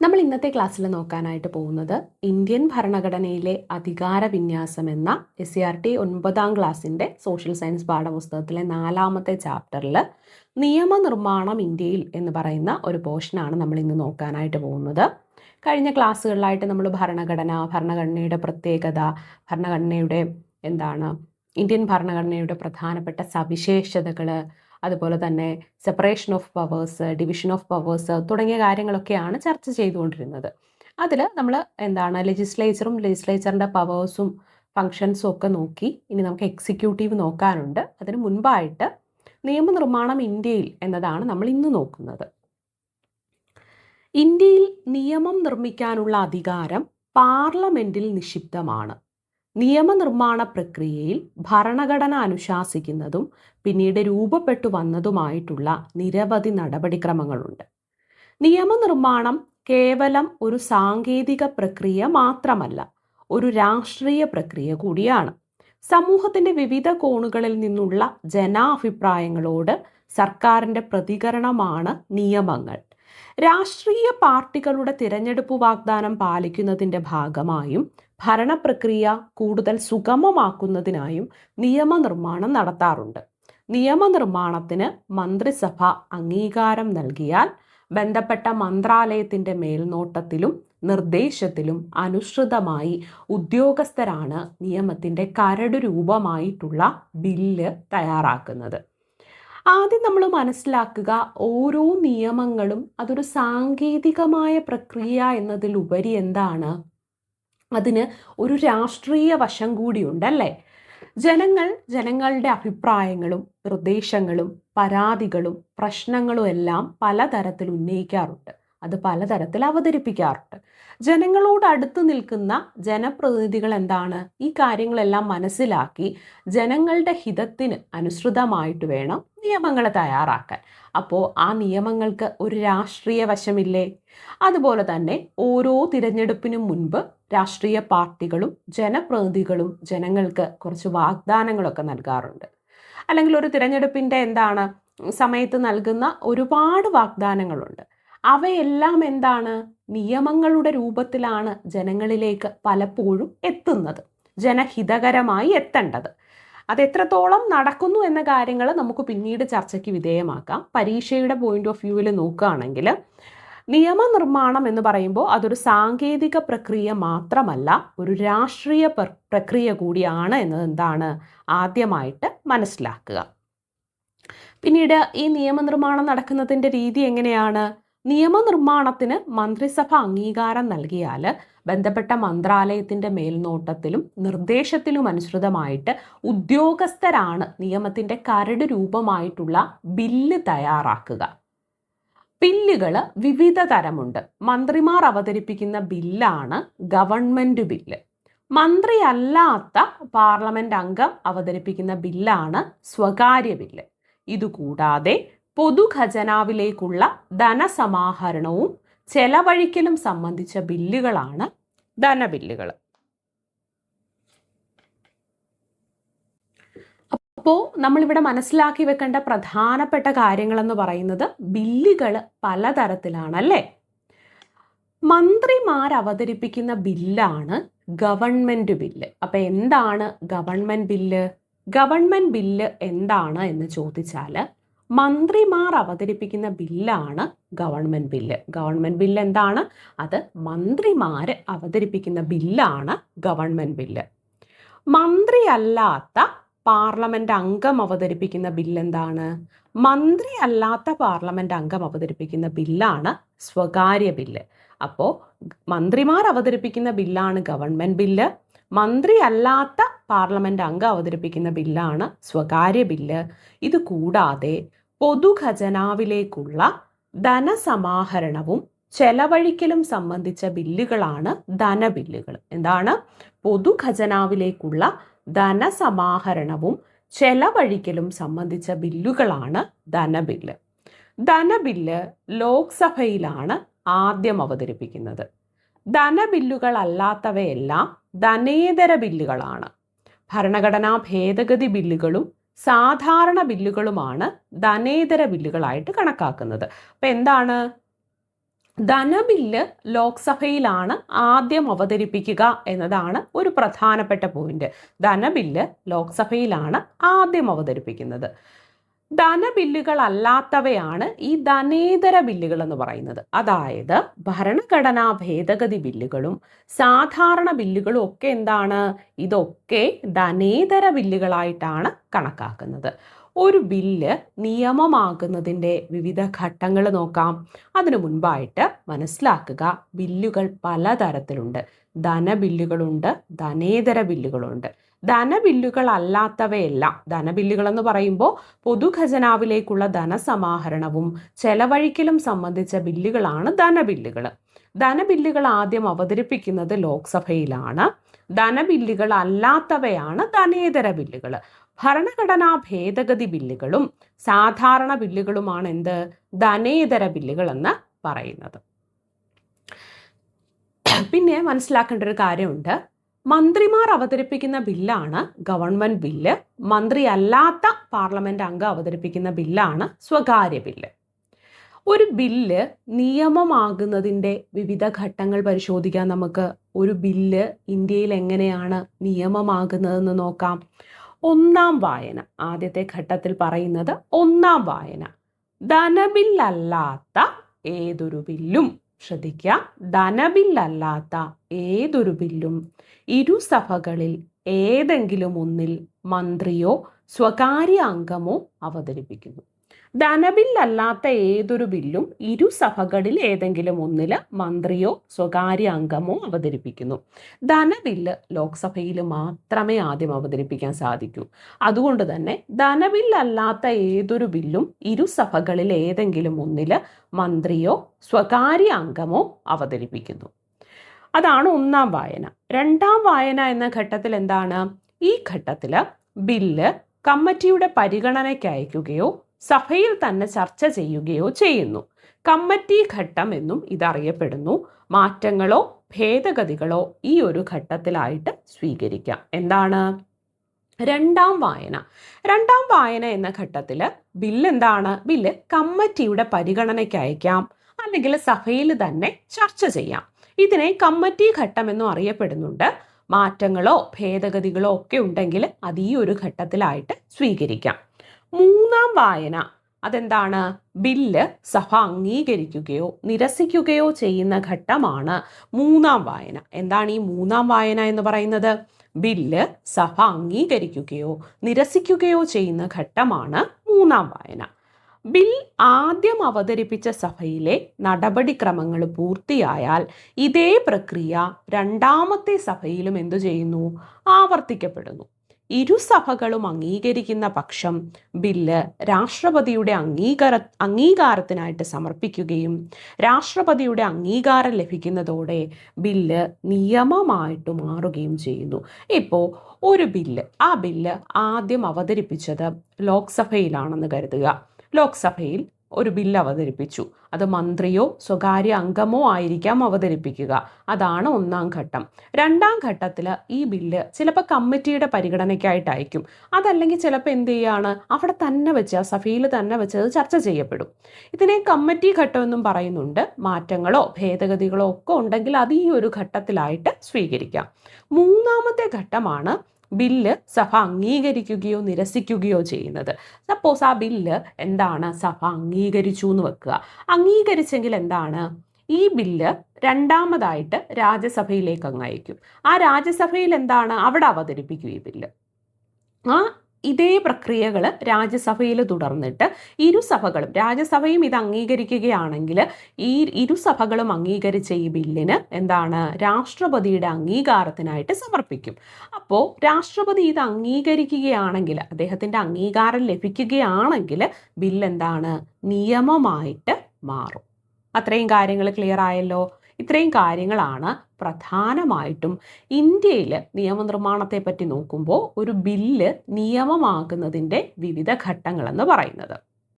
നമ്മൾ ഇന്നത്തെ ക്ലാസ്സിൽ നോക്കാനായിട്ട് പോകുന്നത് ഇന്ത്യൻ ഭരണഘടനയിലെ അധികാര വിന്യാസം എന്ന എസ് സി ആർ ടി ഒൻപതാം ക്ലാസ്സിന്റെ സോഷ്യൽ സയൻസ് പാഠപുസ്തകത്തിലെ നാലാമത്തെ ചാപ്റ്ററിൽ നിയമനിർമ്മാണം ഇന്ത്യയിൽ എന്ന് പറയുന്ന ഒരു പോർഷനാണ് നമ്മൾ ഇന്ന് നോക്കാനായിട്ട് പോകുന്നത്. കഴിഞ്ഞ ക്ലാസ്സുകളിലായിട്ട് നമ്മൾ ഭരണഘടന ഭരണഘടനയുടെ പ്രത്യേകത ഭരണഘടനയുടെ എന്താണ് ഇന്ത്യൻ ഭരണഘടനയുടെ പ്രധാനപ്പെട്ട സവിശേഷതകൾ അതുപോലെ തന്നെ separation of powers division of powers തുടങ്ങിയ കാര്യങ്ങളൊക്കെയാണ് ചർച്ച ചെയ്തുകൊണ്ടിരുന്നത്. അതിൽ നമ്മൾ എന്താണ് ലെജിസ്ലേച്ചറും ലെജിസ്ലേച്ചറിന്റെ പവേഴ്സും ഫങ്ഷൻസും ഒക്കെ നോക്കി ഇനി നമുക്ക് എക്സിക്യൂട്ടീവ് നോക്കാനുണ്ട്. അതിന് മുൻപായിട്ട് നിയമനിർമ്മാണം ഇന്ത്യയിൽ എന്നതാണ് നമ്മൾ ഇന്ന് നോക്കുന്നത്. ഇന്ത്യയിൽ നിയമം നിർമ്മിക്കാനുള്ള അധികാരം പാർലമെന്റിൽ നിക്ഷിപ്തമാണ്. നിയമനിർമ്മാണ പ്രക്രിയയിൽ ഭരണഘടന അനുശാസിക്കുന്നതും പിന്നീട് രൂപപ്പെട്ടു വന്നതുമായിട്ടുള്ള നിരവധി നടപടിക്രമങ്ങളുണ്ട്. നിയമനിർമ്മാണം കേവലം ഒരു സാങ്കേതിക പ്രക്രിയ മാത്രമല്ല ഒരു രാഷ്ട്രീയ പ്രക്രിയ കൂടിയാണ്. സമൂഹത്തിന്റെ വിവിധ കോണുകളിൽ നിന്നുള്ള ജനാഭിപ്രായങ്ങളോട് സർക്കാരിന്റെ പ്രതികരണമാണ് നിയമങ്ങൾ. രാഷ്ട്രീയ പാർട്ടികളുടെ തിരഞ്ഞെടുപ്പ് വാഗ്ദാനം പാലിക്കുന്നതിന്റെ ഭാഗമായും ഭരണപ്രക്രിയ കൂടുതൽ സുഗമമാക്കുന്നതിനായും നിയമനിർമ്മാണം നടത്താറുണ്ട്. നിയമനിർമ്മാണത്തിന് മന്ത്രിസഭ അംഗീകാരം നൽകിയാൽ ബന്ധപ്പെട്ട മന്ത്രാലയത്തിന്റെ മേൽനോട്ടത്തിലും നിർദ്ദേശത്തിലും അനുസൃതമായി ഉദ്യോഗസ്ഥരാണ് നിയമത്തിന്റെ കരട് രൂപമായിട്ടുള്ള ബില്ല് തയ്യാറാക്കുന്നത്. ആദ്യം നമ്മൾ മനസ്സിലാക്കുക ഓരോ നിയമങ്ങളും അതൊരു സാങ്കേതികമായ പ്രക്രിയ എന്നതിലുപരി എന്താണ്? അതിന് ഒരു രാഷ്ട്രീയ വശം കൂടിയുണ്ടല്ലേ? ജനങ്ങൾ ജനങ്ങളുടെ അഭിപ്രായങ്ങളും നിർദ്ദേശങ്ങളും പരാതികളും പ്രശ്നങ്ങളും എല്ലാം പലതരത്തിൽ ഉന്നയിക്കാറുണ്ട്. അത് പലതരത്തിൽ അവതരിപ്പിക്കാറുണ്ട്. ജനങ്ങളോട് അടുത്ത് നിൽക്കുന്ന ജനപ്രതിനിധികൾ എന്താണ്? ഈ കാര്യങ്ങളെല്ലാം മനസ്സിലാക്കി ജനങ്ങളുടെ ഹിതത്തിന് അനുസൃതമായിട്ട് വേണം നിയമങ്ങൾ തയ്യാറാക്കാൻ. അപ്പോൾ ആ നിയമങ്ങൾക്ക് ഒരു രാഷ്ട്രീയ വശമില്ലേ? അതുപോലെ തന്നെ ഓരോ തിരഞ്ഞെടുപ്പിനും മുൻപ് രാഷ്ട്രീയ പാർട്ടികളും ജനപ്രതിനിധികളും ജനങ്ങൾക്ക് കുറച്ച് വാഗ്ദാനങ്ങളൊക്കെ നൽകാറുണ്ട്. അല്ലെങ്കിൽ ഒരു തിരഞ്ഞെടുപ്പിന്റെ എന്താണ് സമയത്ത് നൽകുന്ന ഒരുപാട് വാഗ്ദാനങ്ങളുണ്ട്. അവയെല്ലാം എന്താണ് നിയമങ്ങളുടെ രൂപത്തിലാണ് ജനങ്ങളിലേക്ക് പലപ്പോഴും എത്തുന്നത്. ജനഹിതകരമായി എത്തേണ്ടത്. അത് എത്രത്തോളം നടക്കുന്നു എന്ന കാര്യങ്ങൾ നമുക്ക് പിന്നീട് ചർച്ചയ്ക്ക് വിധേയമാക്കാം. പരീക്ഷയുടെ പോയിന്റ് ഓഫ് വ്യൂവിൽ നോക്കുകയാണെങ്കിൽ നിയമനിർമ്മാണം എന്ന് പറയുമ്പോൾ അതൊരു സാങ്കേതിക പ്രക്രിയ മാത്രമല്ല ഒരു രാഷ്ട്രീയ പ്രക്രിയ കൂടിയാണ് എന്നത് എന്താണ് ആദ്യമായിട്ട് മനസ്സിലാക്കുക. പിന്നീട് ഈ നിയമനിർമ്മാണം നടക്കുന്നതിന്റെ രീതി എങ്ങനെയാണ്? നിയമനിർമ്മാണത്തിന് മന്ത്രിസഭ അംഗീകാരം നൽകിയാൽ ബന്ധപ്പെട്ട മന്ത്രാലയത്തിന്റെ മേൽനോട്ടത്തിലും നിർദ്ദേശത്തിലും അനുസൃതമായിട്ട് ഉദ്യോഗസ്ഥരാണ് നിയമത്തിന്റെ കരട് രൂപമായിട്ടുള്ള ബില്ല് തയ്യാറാക്കുക. ബില്ലുകൾ വിവിധ തരമുണ്ട്. മന്ത്രിമാർ അവതരിപ്പിക്കുന്ന ബില്ലാണ് ഗവൺമെന്റ് ബില്ല്. മന്ത്രിയല്ലാത്ത പാർലമെന്റ് അംഗം അവതരിപ്പിക്കുന്ന ബില്ലാണ് സ്വകാര്യ ബില്ല്. ഇതുകൂടാതെ പൊതുഖജനാവിലേക്കുള്ള ധനസമാഹരണവും ചെലവഴിക്കലും സംബന്ധിച്ച ബില്ലുകളാണ് ധനബില്ലുകൾ അപ്പോൾ നമ്മളിവിടെ മനസ്സിലാക്കി വെക്കേണ്ട പ്രധാനപ്പെട്ട കാര്യങ്ങളെന്ന് പറയുന്നത് ബില്ലുകൾ പലതരത്തിലാണ് അല്ലേ മന്ത്രിമാർ അവതരിപ്പിക്കുന്ന ബില്ലാണ് ഗവൺമെന്റ് ബില്ല്. അപ്പോൾ എന്താണ് ഗവൺമെന്റ് ബില്ല്? ഗവൺമെന്റ് ബില്ല് എന്താണ് എന്ന് ചോദിച്ചാൽ മന്ത്രിമാർ അവതരിപ്പിക്കുന്ന ബില്ലാണ് ഗവൺമെന്റ് ബില്ല്. ഗവൺമെന്റ് ബില്ല് എന്താണ്? അത് മന്ത്രിമാർ അവതരിപ്പിക്കുന്ന ബില്ലാണ് ഗവൺമെന്റ് ബില്ല്. മന്ത്രിയല്ലാത്ത പാർലമെന്റ് അംഗം അവതരിപ്പിക്കുന്ന ബില്ല് എന്താണ്? മന്ത്രി അല്ലാത്ത പാർലമെന്റ് അംഗം അവതരിപ്പിക്കുന്ന ബില്ലാണ് സ്വകാര്യ ബില്ല്. അപ്പോൾ മന്ത്രിമാർ അവതരിപ്പിക്കുന്ന ബില്ലാണ് ഗവൺമെന്റ് ബില്ല്. മന്ത്രി അല്ലാത്ത പാർലമെന്റ് അംഗം അവതരിപ്പിക്കുന്ന ബില്ലാണ് സ്വകാര്യ ബില്ല്. ഇത് കൂടാതെ പൊതുഖജനാവിലേക്കുള്ള ധനസമാഹരണവും ചെലവഴിക്കലും സംബന്ധിച്ച ബില്ലുകളാണ് ധനബില്ലുകൾ. എന്താണ്? പൊതുഖജനാവിലേക്കുള്ള ധനസമാഹരണവും ചെലവഴിക്കലും സംബന്ധിച്ച ബില്ലുകളാണ് ധനബില്ല്. ധനബില്ല് ലോക്സഭയിലാണ് ആദ്യം അവതരിപ്പിക്കുന്നത്. ധനബില്ലുകളല്ലാത്തവയെല്ലാം ധനേതര ബില്ലുകളാണ്. ഭരണഘടനാ ഭേദഗതി ബില്ലുകളും സാധാരണ ബില്ലുകളുമാണ് ധനേതര ബില്ലുകളായിട്ട് കണക്കാക്കുന്നത്. അപ്പം എന്താണ് ധനബില്ല് ലോക്സഭയിലാണ് ആദ്യം അവതരിപ്പിക്കുക എന്നതാണ് ഒരു പ്രധാനപ്പെട്ട പോയിന്റ് ധനബില്ല് ലോക്സഭയിലാണ് ആദ്യം അവതരിപ്പിക്കുന്നത്. ധനബില്ലുകളല്ലാത്തവയാണ് ഈ ധനേതര ബില്ലുകൾ എന്ന് പറയുന്നത്. അതായത് ഭരണഘടനാ ഭേദഗതി ബില്ലുകളും സാധാരണ ബില്ലുകളും ഒക്കെ എന്താണ്? ഇതൊക്കെ ധനേതര ബില്ലുകളായിട്ടാണ് കണക്കാക്കുന്നത്. ഒരു ബില്ല് നിയമമാകുന്നതിന്റെ വിവിധ ഘട്ടങ്ങൾ നോക്കാം. അതിനു മുൻപായിട്ട് മനസ്സിലാക്കുക ബില്ലുകൾ പലതരത്തിലുണ്ട്. ധന ബില്ലുകളുണ്ട് ധനേതര ബില്ലുകളുണ്ട്. ധന ബില്ലുകൾ അല്ലാത്തവയെല്ലാം ധനബില്ലുകൾ എന്ന് പറയുമ്പോൾ പൊതുഖജനാവിലേക്കുള്ള ധനസമാഹരണവും ചെലവഴിക്കലും സംബന്ധിച്ച ബില്ലുകളാണ് ധന ബില്ലുകൾ. ധന ബില്ലുകൾ ആദ്യം അവതരിപ്പിക്കുന്നത് ലോക്സഭയിലാണ്. ധന ബില്ലുകൾ അല്ലാത്തവയാണ് ധനേതര ബില്ലുകൾ. ഭരണഘടനാ ഭേദഗതി ബില്ലുകളും സാധാരണ ബില്ലുകളുമാണ് എന്ത്? ധനേതര ബില്ലുകൾ എന്ന് പറയുന്നത്. പിന്നെ മനസ്സിലാക്കേണ്ട ഒരു കാര്യമുണ്ട്. മന്ത്രിമാർ അവതരിപ്പിക്കുന്ന ബില്ലാണ് ഗവൺമെന്റ് ബില്ല്. മന്ത്രി അല്ലാത്ത പാർലമെന്റ് അംഗം അവതരിപ്പിക്കുന്ന ബില്ലാണ് സ്വകാര്യ ബില്ല്. ഒരു ബില്ല് നിയമമാകുന്നതിന്റെ വിവിധ ഘട്ടങ്ങൾ പരിശോധിക്കാൻ നമുക്ക്. ഒരു ബില്ല് ഇന്ത്യയിൽ എങ്ങനെയാണ് നിയമമാകുന്നതെന്ന് നോക്കാം. ഒന്നാം വായന. ആദ്യത്തെ ഘട്ടത്തിൽ പറയുന്നത് ഒന്നാം വായന. ധനബില്ലല്ലാത്ത ഏതൊരു ബില്ലും? ശ്രദ്ധിക്കുക. ധനബില്ലല്ലാത്ത ഏതൊരു ബില്ലും? ഇരുസഭകളിൽ ഏതെങ്കിലും ഒന്നിൽ മന്ത്രിയോ സ്വകാര്യ അംഗമോ അവതരിപ്പിക്കുന്നു. ധനബില്ലല്ലാത്ത ഏതൊരു ബില്ലും ഇരുസഭകളിൽ ഏതെങ്കിലും ഒന്നിൽ മന്ത്രിയോ സ്വകാര്യ അംഗമോ അവതരിപ്പിക്കുന്നു. ധനബില്ല് ലോക്സഭയിൽ മാത്രമേ ആദ്യം അവതരിപ്പിക്കാൻ സാധിക്കൂ. അതുകൊണ്ട് തന്നെ ധനബില്ലല്ലാത്ത ഏതൊരു ബില്ലും ഇരുസഭകളിൽ ഏതെങ്കിലും ഒന്നിൽ മന്ത്രിയോ സ്വകാര്യ അംഗമോ അവതരിപ്പിക്കുന്നു. അതാണ് ഒന്നാം വായന. രണ്ടാം വായന എന്ന ഘട്ടത്തിൽ എന്താണ്? ഈ ഘട്ടത്തിൽ ബില്ല് കമ്മിറ്റിയുടെ പരിഗണനയ്ക്ക് അയക്കുകയോ സഭയിൽ തന്നെ ചർച്ച ചെയ്യുകയോ ചെയ്യുന്നു. കമ്മിറ്റി ഘട്ടം എന്നും ഇതറിയപ്പെടുന്നു. മാറ്റങ്ങളോ ഭേദഗതികളോ ഈ ഒരു ഘട്ടത്തിലായിട്ട് സ്വീകരിക്കാം. എന്താണ്? രണ്ടാം വായന. രണ്ടാം വായന എന്ന ഘട്ടത്തിൽ ബില്ല് എന്താണ്? ബില്ല് കമ്മിറ്റിയുടെ പരിഗണനയ്ക്ക് അയക്കാം. അല്ലെങ്കിൽ സഭയിൽ തന്നെ ചർച്ച ചെയ്യാം. ഇതിനെ കമ്മിറ്റി ഘട്ടം എന്നും അറിയപ്പെടുന്നുണ്ട്. മാറ്റങ്ങളോ ഭേദഗതികളോ ഒക്കെ ഉണ്ടെങ്കിൽ അത് ഈ ഒരു ഘട്ടത്തിലായിട്ട് സ്വീകരിക്കാം. മൂന്നാം വായന. അതെന്താണ്? ബില്ല് സഭ അംഗീകരിക്കുകയോ നിരസിക്കുകയോ ചെയ്യുന്ന ഘട്ടമാണ് മൂന്നാം വായന. എന്താണ് ഈ മൂന്നാം വായന എന്ന് പറയുന്നത്? ബില്ല് സഭ അംഗീകരിക്കുകയോ നിരസിക്കുകയോ ചെയ്യുന്ന ഘട്ടമാണ് മൂന്നാം വായന. ബിൽ ആദ്യം അവതരിപ്പിച്ച സഭയിലെ നടപടിക്രമങ്ങൾ പൂർത്തിയായാൽ ഇതേ പ്രക്രിയ രണ്ടാമത്തെ സഭയിലും എന്തു ചെയ്യുന്നു? ആവർത്തിക്കപ്പെടുന്നു. ഇരുസഭകളും അംഗീകരിക്കുന്ന പക്ഷം ബില്ല് രാഷ്ട്രപതിയുടെ അംഗീകാര അംഗീകാരത്തിനായിട്ട് സമർപ്പിക്കുകയും രാഷ്ട്രപതിയുടെ അംഗീകാരം ലഭിക്കുന്നതോടെ ബില്ല് നിയമമായിട്ട് മാറുകയും ചെയ്യുന്നു. ഇപ്പോൾ ഒരു ബില്ല് ആ ബില്ല് ആദ്യം അവതരിപ്പിച്ചത് ലോക്സഭയിലാണെന്ന് കരുതുക. ലോക്സഭയിൽ ഒരു ബില്ല് അവതരിപ്പിച്ചു. അത് മന്ത്രിയോ സ്വകാര്യ അംഗമോ ആയിരിക്കാം അവതരിപ്പിക്കുക. അതാണ് ഒന്നാം ഘട്ടം. രണ്ടാം ഘട്ടത്തിൽ ഈ ബില്ല് ചിലപ്പോൾ കമ്മിറ്റിയുടെ പരിഗണനയ്ക്കായിട്ട് അയക്കും അതല്ലെങ്കിൽ ചിലപ്പോൾ എന്ത് ചെയ്യാണ്? അവിടെ തന്നെ വെച്ച് ആ സഭയിൽ തന്നെ വെച്ച് അത് ചർച്ച ചെയ്യപ്പെടും. ഇതിനെ കമ്മിറ്റി ഘട്ടം എന്നും പറയുന്നുണ്ട്. മാറ്റങ്ങളോ ഭേദഗതികളോ ഒക്കെ ഉണ്ടെങ്കിൽ അത് ഈ ഒരു ഘട്ടത്തിലായിട്ട് സ്വീകരിക്കാം. മൂന്നാമത്തെ ഘട്ടമാണ് ബില്ല് സഭ അംഗീകരിക്കുകയോ നിരസിക്കുകയോ ചെയ്യുന്നത്. സപ്പോസ് ആ ബില്ല് എന്താണ്? സഭ അംഗീകരിച്ചു എന്ന് വെക്കുക. അംഗീകരിച്ചെങ്കിൽ എന്താണ്? ഈ ബില്ല് രണ്ടാമതായിട്ട് രാജ്യസഭയിലേക്ക് അങ്ങ് അയക്കും. ആ രാജ്യസഭയിൽ എന്താണ്? അവിടെ അവതരിപ്പിക്കും ഈ ബില്ല്. ആ ഇതേ പ്രക്രിയകൾ രാജ്യസഭയിൽ തുടർന്നിട്ട് ഇരുസഭകളും രാജ്യസഭയും ഇത് അംഗീകരിക്കുകയാണെങ്കിൽ ഈ ഇരുസഭകളും അംഗീകരിച്ച ഈ ബില്ലിന് എന്താണ് രാഷ്ട്രപതിയുടെ അംഗീകാരത്തിനായിട്ട് സമർപ്പിക്കും. അപ്പോൾ രാഷ്ട്രപതി ഇത് അംഗീകരിക്കുകയാണെങ്കിൽ അദ്ദേഹത്തിന്റെ അംഗീകാരം ലഭിക്കുകയാണെങ്കിൽ ബില്ല് എന്താണ് നിയമമായിട്ട് മാറും. അത്രയും കാര്യങ്ങൾ ക്ലിയർ ആയല്ലോ? ഇത്രയും കാര്യങ്ങളാണ് പ്രധാനമായിട്ടും ഇന്ത്യയിൽ നിയമനിർമ്മാണത്തെ പറ്റി നോക്കുമ്പോൾ ഒരു ബില്ല് നിയമമാകുന്നതിന്റെ വിവിധ ഘട്ടങ്ങളെന്ന് പറയുന്നത്.